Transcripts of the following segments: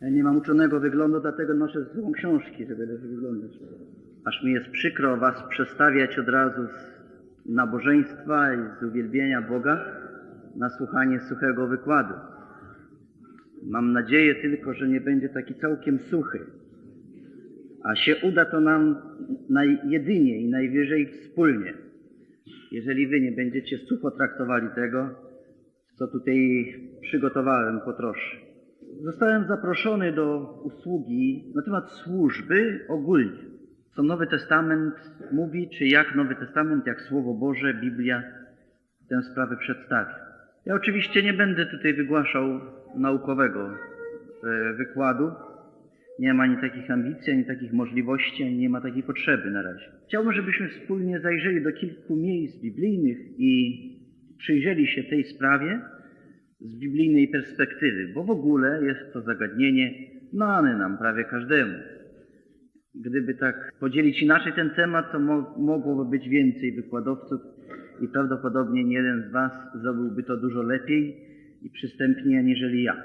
Ja nie mam uczonego wyglądu, dlatego noszę sobą książki, żeby lepiej wyglądać. Aż mi jest przykro was przestawiać od razu z nabożeństwa i z uwielbienia Boga na słuchanie suchego wykładu. Mam nadzieję tylko, że nie będzie taki całkiem suchy. A się uda to nam naj, jedynie i najwyżej wspólnie. Jeżeli wy nie będziecie sucho traktowali tego, co tutaj przygotowałem po trosze. Zostałem zaproszony do usługi na temat służby ogólnie. Co Nowy Testament mówi, czy jak Nowy Testament, jak Słowo Boże, Biblia tę sprawę przedstawia. Ja oczywiście nie będę tutaj wygłaszał naukowego e, wykładu. Nie mam ani takich ambicji, ani takich możliwości, ani nie ma takiej potrzeby na razie. Chciałbym, żebyśmy wspólnie zajrzeli do kilku miejsc biblijnych i przyjrzeli się tej sprawie z biblijnej perspektywy, bo w ogóle jest to zagadnienie znane nam prawie każdemu. Gdyby tak podzielić inaczej ten temat, to mo mogłoby być więcej wykładowców i prawdopodobnie nie jeden z Was zrobiłby to dużo lepiej i przystępniej aniżeli ja.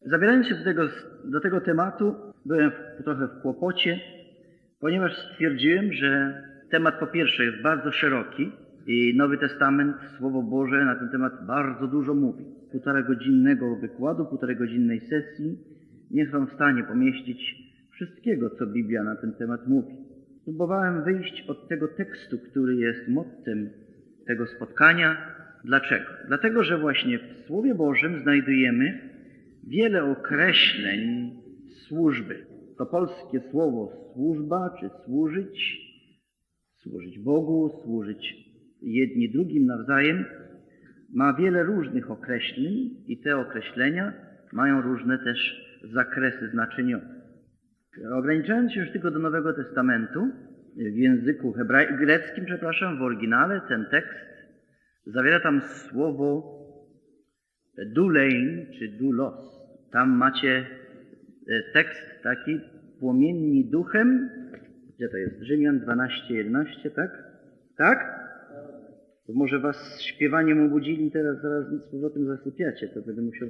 Zabierając się do tego, do tego tematu, byłem w, trochę w kłopocie, ponieważ stwierdziłem, że temat po pierwsze jest bardzo szeroki i Nowy Testament, Słowo Boże na ten temat bardzo dużo mówi. Półtora godzinnego wykładu, półtora godzinnej sesji nie są w stanie pomieścić wszystkiego, co Biblia na ten temat mówi. Próbowałem wyjść od tego tekstu, który jest mottem tego spotkania. Dlaczego? Dlatego, że właśnie w Słowie Bożym znajdujemy wiele określeń służby. To polskie słowo służba czy służyć, służyć Bogu, służyć jedni drugim nawzajem, ma wiele różnych określeń i te określenia mają różne też zakresy znaczeniowe. Ograniczając się już tylko do Nowego Testamentu, w języku hebraj- greckim, przepraszam, w oryginale ten tekst zawiera tam słowo dulein czy dulos. Tam macie e, tekst taki płomienni duchem. Gdzie to jest? Rzymian 12:11, tak? Tak? To może was śpiewaniem obudzili, teraz zaraz z powrotem zasypiacie, to będę musiał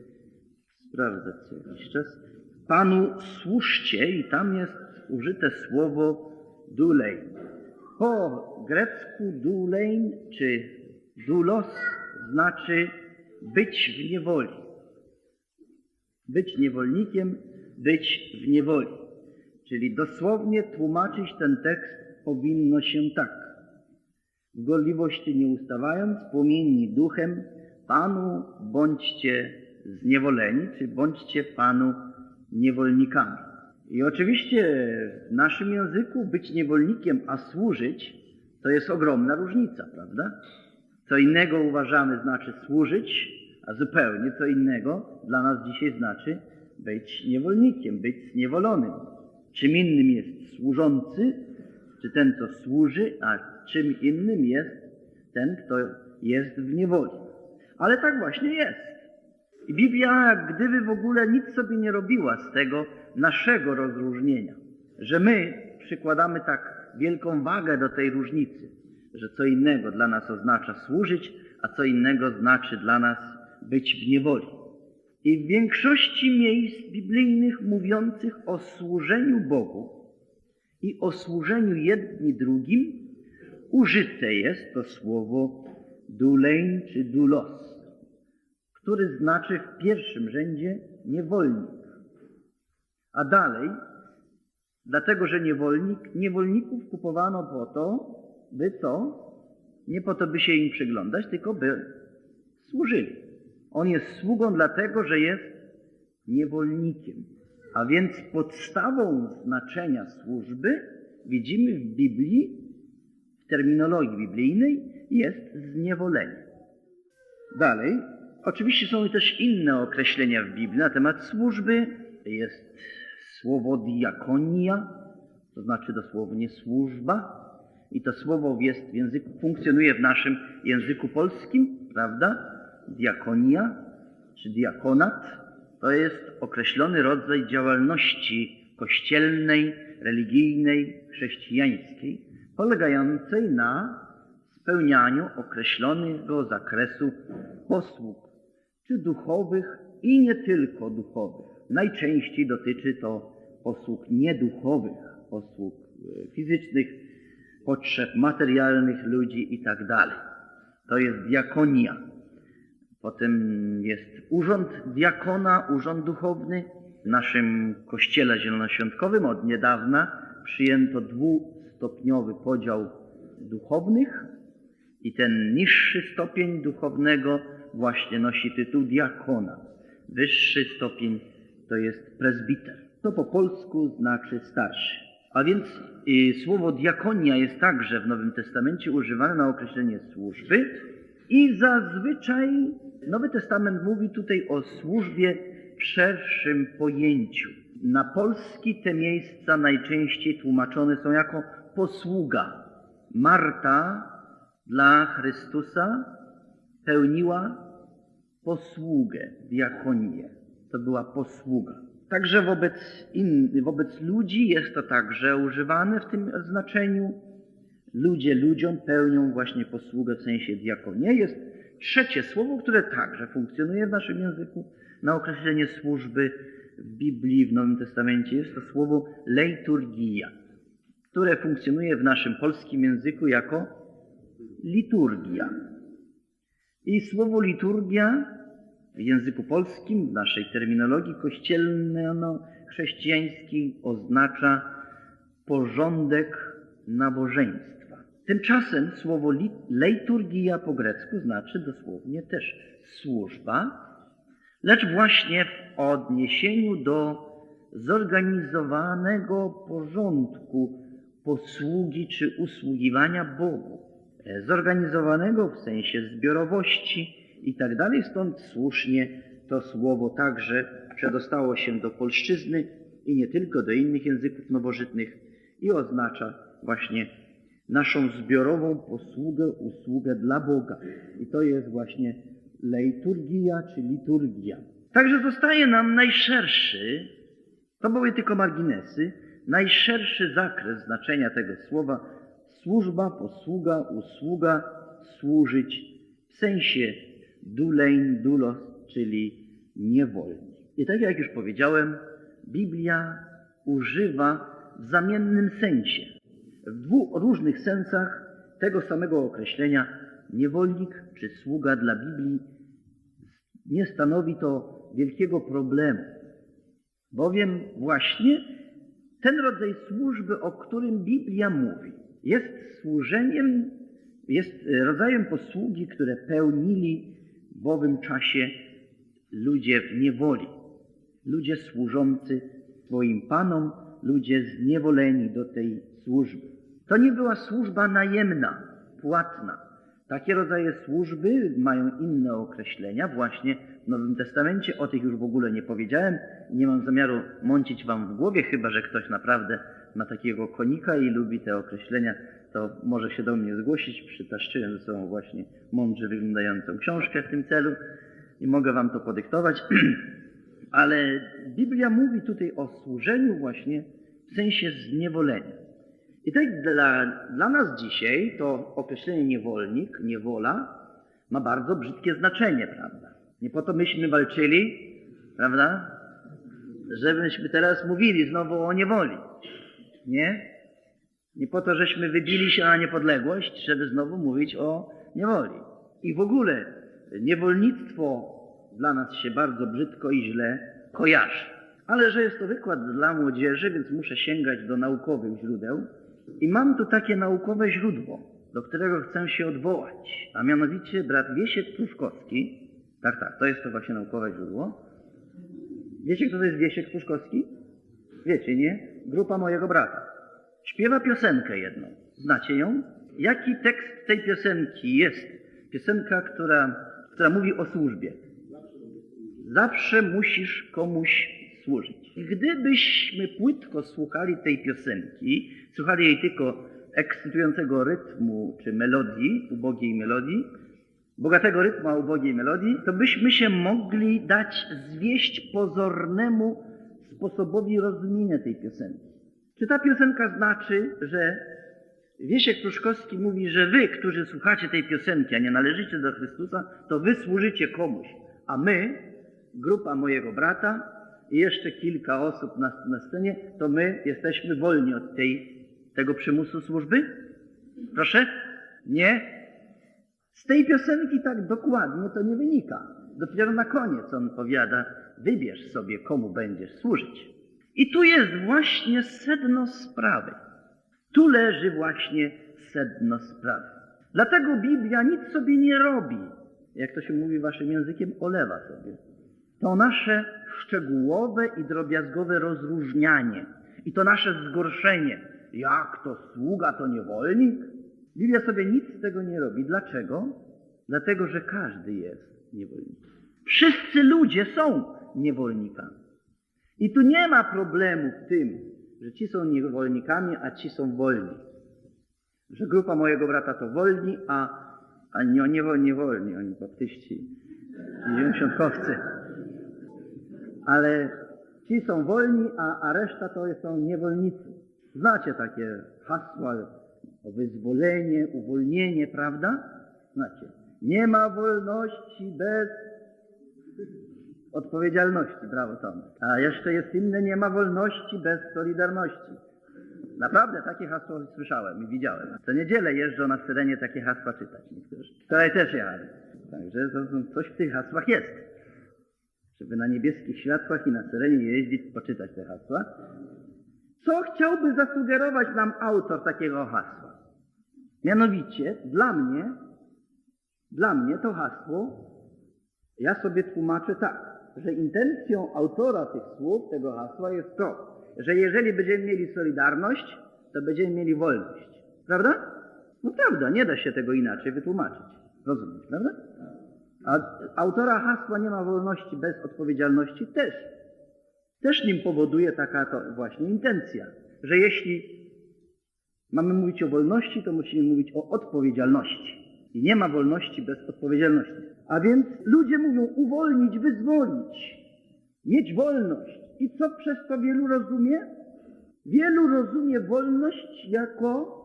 sprawdzać co jakiś czas. Panu służcie i tam jest użyte słowo dulein. Po grecku dulein czy dulos znaczy być w niewoli. Być niewolnikiem, być w niewoli. Czyli dosłownie tłumaczyć ten tekst powinno się tak. W gorliwości nie ustawając, płomienni duchem, Panu bądźcie zniewoleni, czy bądźcie Panu niewolnikami. I oczywiście w naszym języku być niewolnikiem, a służyć, to jest ogromna różnica, prawda? Co innego uważamy znaczy służyć, a zupełnie co innego dla nas dzisiaj znaczy być niewolnikiem, być zniewolonym. Czym innym jest służący, czy ten, kto służy, a czym innym jest ten, kto jest w niewoli. Ale tak właśnie jest. I Biblia jak gdyby w ogóle nic sobie nie robiła z tego naszego rozróżnienia, że my przykładamy tak wielką wagę do tej różnicy, że co innego dla nas oznacza służyć, a co innego znaczy dla nas być w niewoli. I w większości miejsc biblijnych mówiących o służeniu Bogu i o służeniu jedni drugim użyte jest to słowo dulein czy dulos, który znaczy w pierwszym rzędzie niewolnik. A dalej, dlatego że niewolnik, niewolników kupowano po to, by co? Nie po to, by się im przyglądać, tylko by służyli. On jest sługą dlatego, że jest niewolnikiem. A więc podstawą znaczenia służby widzimy w Biblii, w terminologii biblijnej, jest zniewolenie. Dalej, oczywiście są też inne określenia w Biblii na temat służby. Jest słowo diakonia, to znaczy dosłownie służba. I to słowo jest w języku, funkcjonuje w naszym języku polskim, prawda? Diakonia czy diakonat to jest określony rodzaj działalności kościelnej, religijnej, chrześcijańskiej, polegającej na spełnianiu określonego zakresu posług, czy duchowych, i nie tylko duchowych. Najczęściej dotyczy to posług nieduchowych, posług e, fizycznych, potrzeb materialnych ludzi i tak. To jest diakonia. Potem jest urząd diakona, urząd duchowny. W naszym kościele zielonoświątkowym od niedawna przyjęto dwustopniowy podział duchownych i ten niższy stopień duchownego właśnie nosi tytuł diakona. Wyższy stopień to jest prezbiter. To po polsku znaczy starszy. A więc y, słowo diakonia jest także w Nowym Testamencie używane na określenie służby i zazwyczaj Nowy Testament mówi tutaj o służbie w szerszym pojęciu. Na polski te miejsca najczęściej tłumaczone są jako posługa. Marta dla Chrystusa pełniła posługę, diakonię. To była posługa. Także wobec, wobec ludzi jest to także używane w tym znaczeniu. Ludzie ludziom pełnią właśnie posługę w sensie diakonię. Jest trzecie słowo, które także funkcjonuje w naszym języku na określenie służby w Biblii, w Nowym Testamencie. Jest to słowo leiturgia, które funkcjonuje w naszym polskim języku jako liturgia. I słowo liturgia w języku polskim, w naszej terminologii kościelno-chrześcijańskiej oznacza porządek nabożeństwa. Tymczasem słowo li- leiturgia po grecku znaczy dosłownie też służba, lecz właśnie w odniesieniu do zorganizowanego porządku posługi czy usługiwania Bogu. E, Zorganizowanego w sensie zbiorowości i tak stąd słusznie to słowo także przedostało się do polszczyzny i nie tylko do innych języków nowożytnych i oznacza właśnie naszą zbiorową posługę, usługę dla Boga. I to jest właśnie leiturgia czy liturgia. Także zostaje nam najszerszy, to były tylko marginesy, najszerszy zakres znaczenia tego słowa służba, posługa, usługa, służyć w sensie dulein, dulos, czyli niewolnik. I tak jak już powiedziałem, Biblia używa w zamiennym sensie, w dwóch różnych sensach tego samego określenia niewolnik czy sługa dla Biblii nie stanowi to wielkiego problemu, bowiem właśnie ten rodzaj służby, o którym Biblia mówi, jest służeniem, jest rodzajem posługi, które pełnili w owym czasie ludzie w niewoli, ludzie służący swoim panom, ludzie zniewoleni do tej służby. To nie była służba najemna, płatna. Takie rodzaje służby mają inne określenia właśnie w Nowym Testamencie. O tych już w ogóle nie powiedziałem. Nie mam zamiaru mącić wam w głowie, chyba że ktoś naprawdę ma takiego konika i lubi te określenia, to może się do mnie zgłosić. Przytaszczyłem ze sobą właśnie mądrze wyglądającą książkę w tym celu i mogę wam to podyktować. Ale Biblia mówi tutaj o służeniu właśnie w sensie zniewolenia. I tak dla, dla nas dzisiaj to określenie niewolnik, niewola ma bardzo brzydkie znaczenie, prawda? Nie po to myśmy walczyli, prawda? Żebyśmy teraz mówili znowu o niewoli. Nie? Nie po to, żeśmy wybili się na niepodległość, żeby znowu mówić o niewoli. I w ogóle niewolnictwo dla nas się bardzo brzydko i źle kojarzy. Ale że jest to wykład dla młodzieży, więc muszę sięgać do naukowych źródeł. I mam tu takie naukowe źródło, do którego chcę się odwołać, a mianowicie brat Wiesiek Pruszkowski. Tak, tak, to jest to właśnie naukowe źródło. Wiecie, kto to jest Wiesiek Pruszkowski? Wiecie, nie? Grupa mojego brata. Śpiewa piosenkę jedną. Znacie ją? Jaki tekst tej piosenki jest? Piosenka, która, która mówi o służbie. Zawsze musisz komuś służyć. Gdybyśmy płytko słuchali tej piosenki, słuchali jej tylko ekscytującego rytmu czy melodii, ubogiej melodii, bogatego rytmu, a ubogiej melodii, to byśmy się mogli dać zwieść pozornemu sposobowi rozumienia tej piosenki. Czy ta piosenka znaczy, że Wiesiek Pruszkowski mówi, że wy, którzy słuchacie tej piosenki, a nie należycie do Chrystusa, to wy służycie komuś, a my grupa mojego brata i jeszcze kilka osób na, na scenie, to my jesteśmy wolni od tej, tego przymusu służby? Proszę? Nie? Z tej piosenki tak dokładnie to nie wynika. Dopiero na koniec on powiada, wybierz sobie, komu będziesz służyć. I tu jest właśnie sedno sprawy. Tu leży właśnie sedno sprawy. Dlatego Biblia nic sobie nie robi, jak to się mówi waszym językiem, olewa sobie. To nasze szczegółowe i drobiazgowe rozróżnianie i to nasze zgorszenie. Jak to sługa, to niewolnik? Biblia sobie nic z tego nie robi. Dlaczego? Dlatego, że każdy jest niewolnikiem. Wszyscy ludzie są niewolnikami. I tu nie ma problemu w tym, że ci są niewolnikami, a ci są wolni. Że grupa mojego brata to wolni, a, a nie, nie, wolni, oni baptyści, dziewięćdziesiątkowcy. Ale ci są wolni, a, a reszta to są niewolnicy. Znacie takie hasła o wyzwolenie, uwolnienie, prawda? Znacie. Nie ma wolności bez odpowiedzialności, brawo Tomek. A jeszcze jest inne, nie ma wolności bez solidarności. Naprawdę takie hasło słyszałem i widziałem. Co niedzielę jeżdżą na Syrenie takie hasła czytać niektórzy. Wczoraj też jechali. Także to, to coś w tych hasłach jest. Żeby na niebieskich światłach i na Syrenie jeździć, poczytać te hasła. Co chciałby zasugerować nam autor takiego hasła? Mianowicie, dla mnie, dla mnie to hasło, ja sobie tłumaczę tak, że intencją autora tych słów, tego hasła jest to, że jeżeli będziemy mieli solidarność, to będziemy mieli wolność. Prawda? No prawda, nie da się tego inaczej wytłumaczyć. Rozumiesz, prawda? A autora hasła nie ma wolności bez odpowiedzialności też. Też nim powoduje taka to właśnie intencja, że jeśli mamy mówić o wolności, to musimy mówić o odpowiedzialności. I nie ma wolności bez odpowiedzialności. A więc ludzie mówią uwolnić, wyzwolić, mieć wolność. I co przez to wielu rozumie? Wielu rozumie wolność jako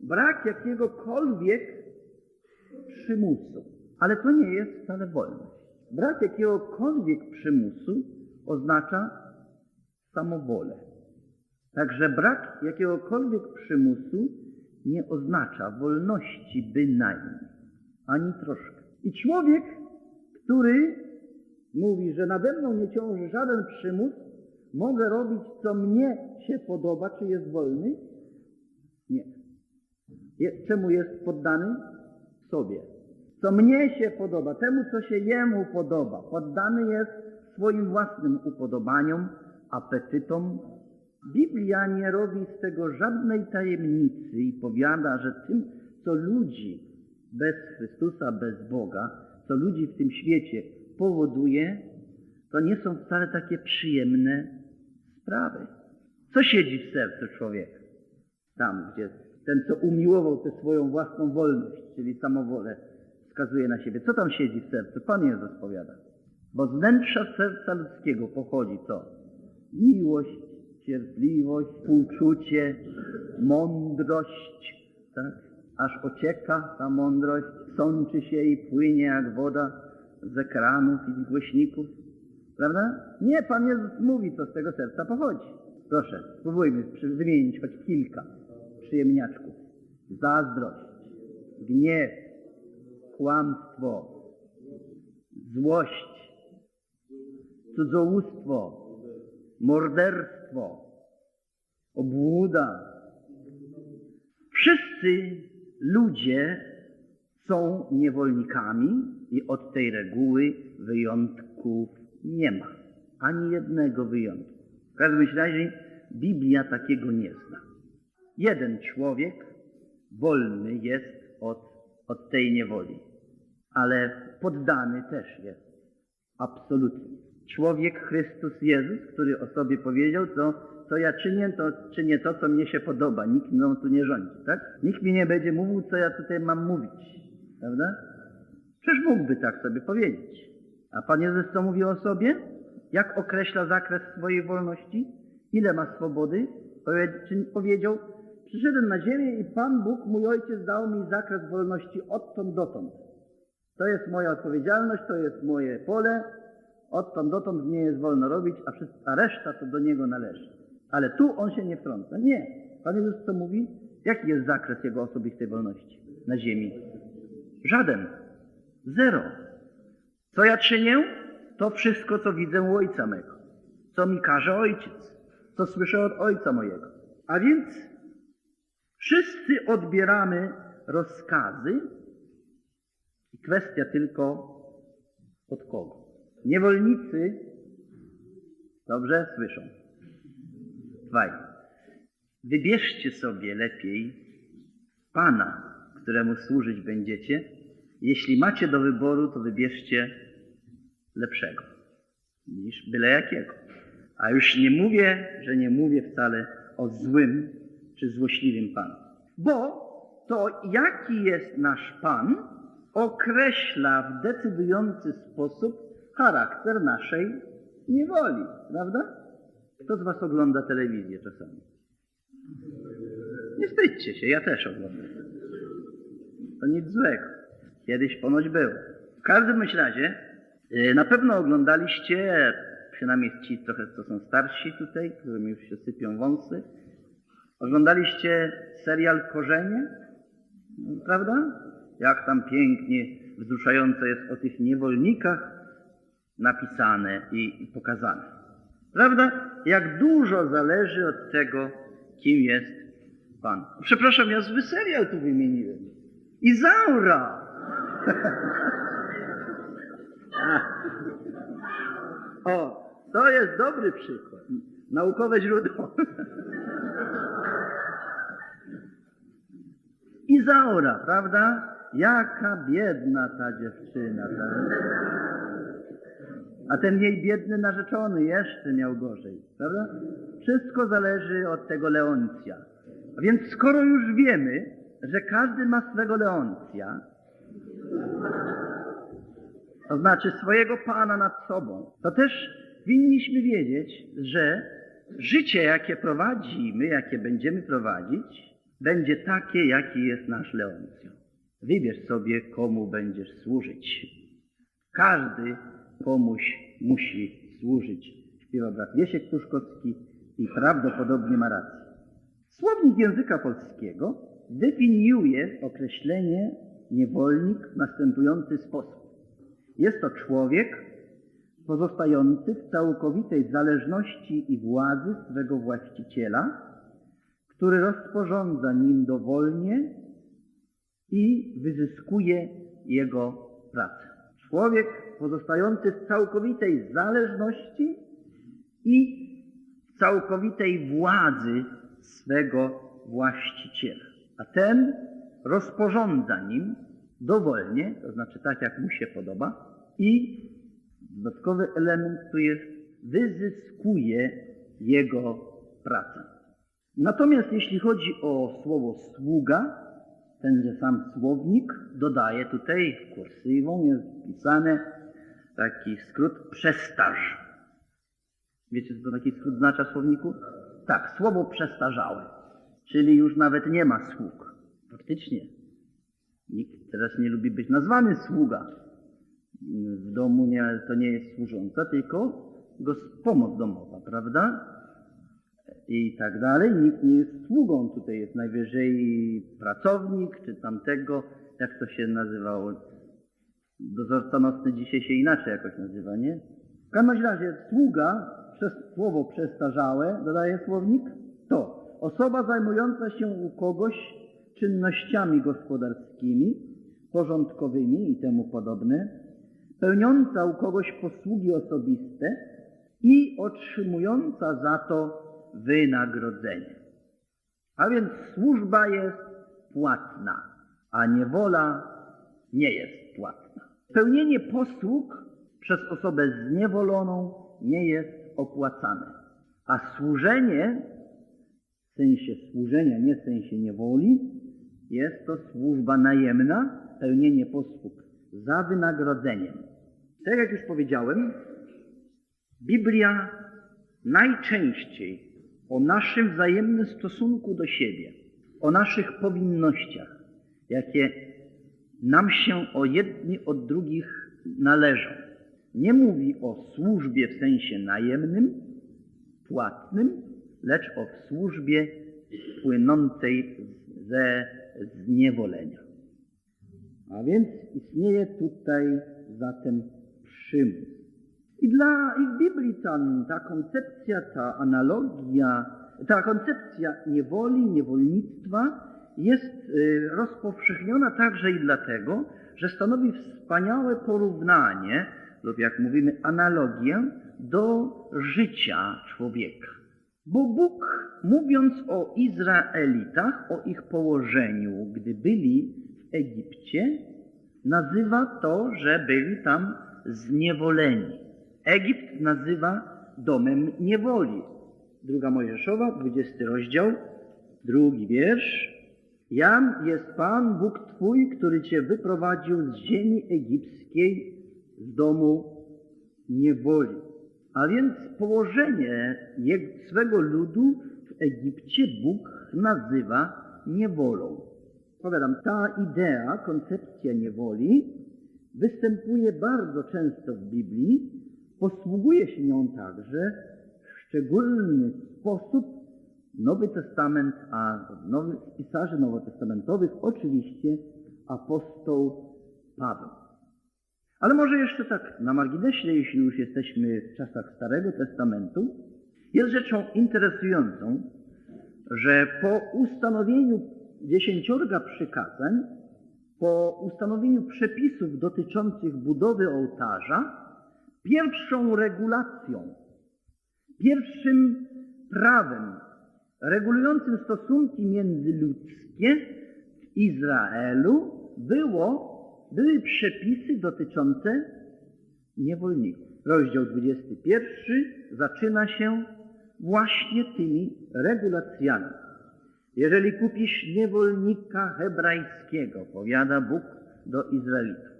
brak jakiegokolwiek przymusu. Ale to nie jest wcale wolność. Brak jakiegokolwiek przymusu oznacza samowolę. Także brak jakiegokolwiek przymusu nie oznacza wolności bynajmniej, ani troszkę. I człowiek, który mówi, że nade mną nie ciąży żaden przymus, mogę robić, co mnie się podoba, czy jest wolny? Nie. Czemu jest poddany? Sobie. Co mnie się podoba, temu, co się jemu podoba. Poddany jest swoim własnym upodobaniom, apetytom. Biblia nie robi z tego żadnej tajemnicy i powiada, że tym, co ludzi bez Chrystusa, bez Boga, co ludzi w tym świecie powoduje, to nie są wcale takie przyjemne sprawy. Co siedzi w sercu człowieka? Tam, gdzie ten, co umiłował tę swoją własną wolność, czyli samowolę, wskazuje na siebie. Co tam siedzi w sercu? Pan Jezus powiada. Bo z wnętrza serca ludzkiego pochodzi co? Miłość, cierpliwość, współczucie, mądrość, tak? Aż ocieka ta mądrość, sączy się i płynie jak woda z ekranów i z głośników. Prawda? Nie, Pan Jezus mówi, co z tego serca pochodzi. Proszę, spróbujmy wymienić choć kilka przyjemniaczków. Zazdrość, gniew, kłamstwo, złość, cudzołóstwo, morderstwo, obłuda. Wszyscy ludzie są niewolnikami i od tej reguły wyjątków nie ma. Ani jednego wyjątku. W każdym razie Biblia takiego nie zna. Jeden człowiek wolny jest od, od tej niewoli, ale poddany też jest. Absolutnie. Człowiek Chrystus Jezus, który o sobie powiedział, co, co ja czynię, to czynię to, co mnie się podoba. Nikt mną tu nie rządzi, tak? Nikt mi nie będzie mówił, co ja tutaj mam mówić. Prawda? Przecież mógłby tak sobie powiedzieć. A Pan Jezus co mówi o sobie? Jak określa zakres swojej wolności? Ile ma swobody? Powiedział, przyszedłem na ziemię i Pan Bóg, mój Ojciec, dał mi zakres wolności odtąd dotąd. To jest moja odpowiedzialność, to jest moje pole, odtąd dotąd nie jest wolno robić, a, wszyscy, a reszta to do niego należy. Ale tu on się nie wtrąca. Nie. Pan Jezus co mówi? Jaki jest zakres jego osobistej wolności na ziemi? Żaden. Zero. Co ja czynię? To wszystko, co widzę u Ojca mego. Co mi każe Ojciec. Co słyszę od Ojca mojego. A więc wszyscy odbieramy rozkazy kwestia tylko od kogo. Niewolnicy dobrze słyszą. Dwaj. Wybierzcie sobie lepiej Pana, któremu służyć będziecie. Jeśli macie do wyboru, to wybierzcie lepszego niż byle jakiego. A już nie mówię, że nie mówię wcale o złym czy złośliwym Panu. Bo to, jaki jest nasz Pan, określa w decydujący sposób charakter naszej niewoli, prawda? Kto z Was ogląda telewizję czasami? Nie wstydźcie się, ja też oglądam. To nic złego. Kiedyś ponoć było. W każdym razie, y, na pewno oglądaliście, przynajmniej ci trochę, co są starsi tutaj, którym już się sypią wąsy, oglądaliście serial Korzenie, prawda? Jak tam pięknie, wzruszająco jest o tych niewolnikach napisane i, pokazane. Prawda? Jak dużo zależy od tego, kim jest Pan. Przepraszam, ja zły serial tu wymieniłem. Izaura! o, to jest dobry przykład. Naukowe źródło. Izaura, prawda? Jaka biedna ta dziewczyna, prawda? A ten jej biedny narzeczony jeszcze miał gorzej, prawda? Wszystko zależy od tego Leoncja. A więc skoro już wiemy, że każdy ma swego Leoncja, to znaczy swojego Pana nad sobą, to też winniśmy wiedzieć, że życie, jakie prowadzimy, jakie będziemy prowadzić, będzie takie, jaki jest nasz Leoncjo. Wybierz sobie, komu będziesz służyć. Każdy komuś musi służyć, śpiewa brat Wiesiek Tuszkowski i prawdopodobnie ma rację. Słownik języka polskiego definiuje określenie niewolnik w następujący sposób. Jest to człowiek pozostający w całkowitej zależności i władzy swego właściciela, który rozporządza nim dowolnie i wyzyskuje jego pracę. Człowiek pozostający w całkowitej zależności i w całkowitej władzy swego właściciela. A ten rozporządza nim dowolnie, to znaczy tak jak mu się podoba i dodatkowy element tu jest wyzyskuje jego pracę. Natomiast jeśli chodzi o słowo sługa, tenże sam słownik dodaje tutaj kursywą jest wpisane taki skrót przestaż. Wiecie, co to taki skrót znaczy w słowniku? Tak, słowo przestarzałe, czyli już nawet nie ma sług. Faktycznie. Nikt teraz nie lubi być nazwany sługa. W domu nie, to nie jest służąca, tylko pomoc domowa, prawda? I tak dalej. Nikt nie jest sługą. Tutaj jest najwyżej pracownik, czy tamtego, jak to się nazywało. Dozorca nocny dzisiaj się inaczej jakoś nazywa, nie? W każdym razie sługa, przez słowo przestarzałe, dodaje słownik, to osoba zajmująca się u kogoś czynnościami gospodarskimi, porządkowymi i temu podobne, pełniąca u kogoś posługi osobiste i otrzymująca za to wynagrodzenie. A więc służba jest płatna, a niewola nie jest płatna. Pełnienie posług przez osobę zniewoloną nie jest opłacane, a służenie w sensie służenia, nie w sensie niewoli, jest to służba najemna, pełnienie posług za wynagrodzeniem. Tak jak już powiedziałem, Biblia najczęściej o naszym wzajemnym stosunku do siebie, o naszych powinnościach, jakie nam się o jedni od drugich należą, nie mówi o służbie w sensie najemnym, płatnym, lecz o służbie płynącej ze zniewolenia. A więc istnieje tutaj zatem przymus. I dla i w Biblii ta, ta koncepcja, ta analogia, ta koncepcja niewoli, niewolnictwa jest y, rozpowszechniona także i dlatego, że stanowi wspaniałe porównanie, lub jak mówimy, analogię do życia człowieka. Bo Bóg, mówiąc o Izraelitach, o ich położeniu, gdy byli w Egipcie, nazywa to, że byli tam zniewoleni. Egipt nazywa domem niewoli. Druga Mojżeszowa, 20 rozdział, drugi wiersz. Jam jest Pan, Bóg Twój, który Cię wyprowadził z ziemi egipskiej, z domu niewoli. A więc położenie swego ludu w Egipcie Bóg nazywa niewolą. Powiadam, ta idea, koncepcja niewoli występuje bardzo często w Biblii, posługuje się nią także w szczególny sposób Nowy Testament, a nowy, pisarzy nowotestamentowych oczywiście apostoł Paweł. Ale może jeszcze tak na marginesie, jeśli już jesteśmy w czasach Starego Testamentu, jest rzeczą interesującą, że po ustanowieniu dziesięciorga przykazań, po ustanowieniu przepisów dotyczących budowy ołtarza, pierwszą regulacją, pierwszym prawem regulującym stosunki międzyludzkie w Izraelu było, były przepisy dotyczące niewolników. Rozdział 21 zaczyna się właśnie tymi regulacjami. Jeżeli kupisz niewolnika hebrajskiego, powiada Bóg do Izraelitów.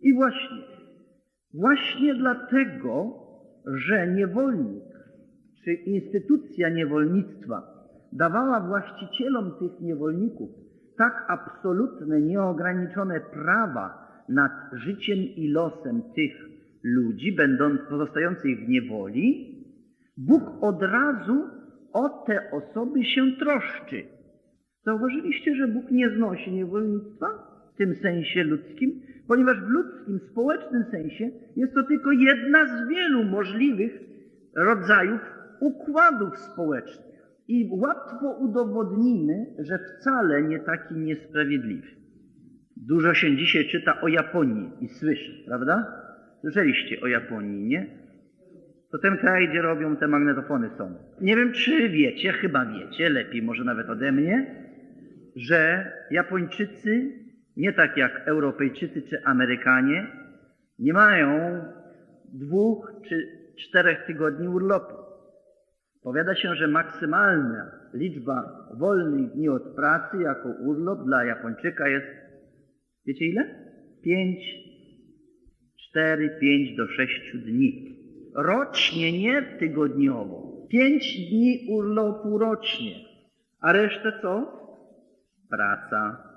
I właśnie, właśnie dlatego, że niewolnik czy instytucja niewolnictwa dawała właścicielom tych niewolników tak absolutne, nieograniczone prawa nad życiem i losem tych ludzi, będąc pozostających w niewoli, Bóg od razu o te osoby się troszczy. Zauważyliście, że Bóg nie znosi niewolnictwa w tym sensie ludzkim, ponieważ w ludzkim, społecznym sensie jest to tylko jedna z wielu możliwych rodzajów układów społecznych. I łatwo udowodnimy, że wcale nie taki niesprawiedliwy. Dużo się dzisiaj czyta o Japonii i słyszy, prawda? Słyszeliście o Japonii, nie? To ten kraj, gdzie robią te magnetofony są. Nie wiem, czy wiecie, chyba wiecie, lepiej może nawet ode mnie, że Japończycy, nie tak jak Europejczycy czy Amerykanie, nie mają dwóch czy czterech tygodni urlopu. Powiada się, że maksymalna liczba wolnych dni od pracy jako urlop dla Japończyka jest, wiecie ile? Pięć, cztery, pięć do sześciu dni. Rocznie, nie tygodniowo. Pięć dni urlopu rocznie. A resztę co? Praca.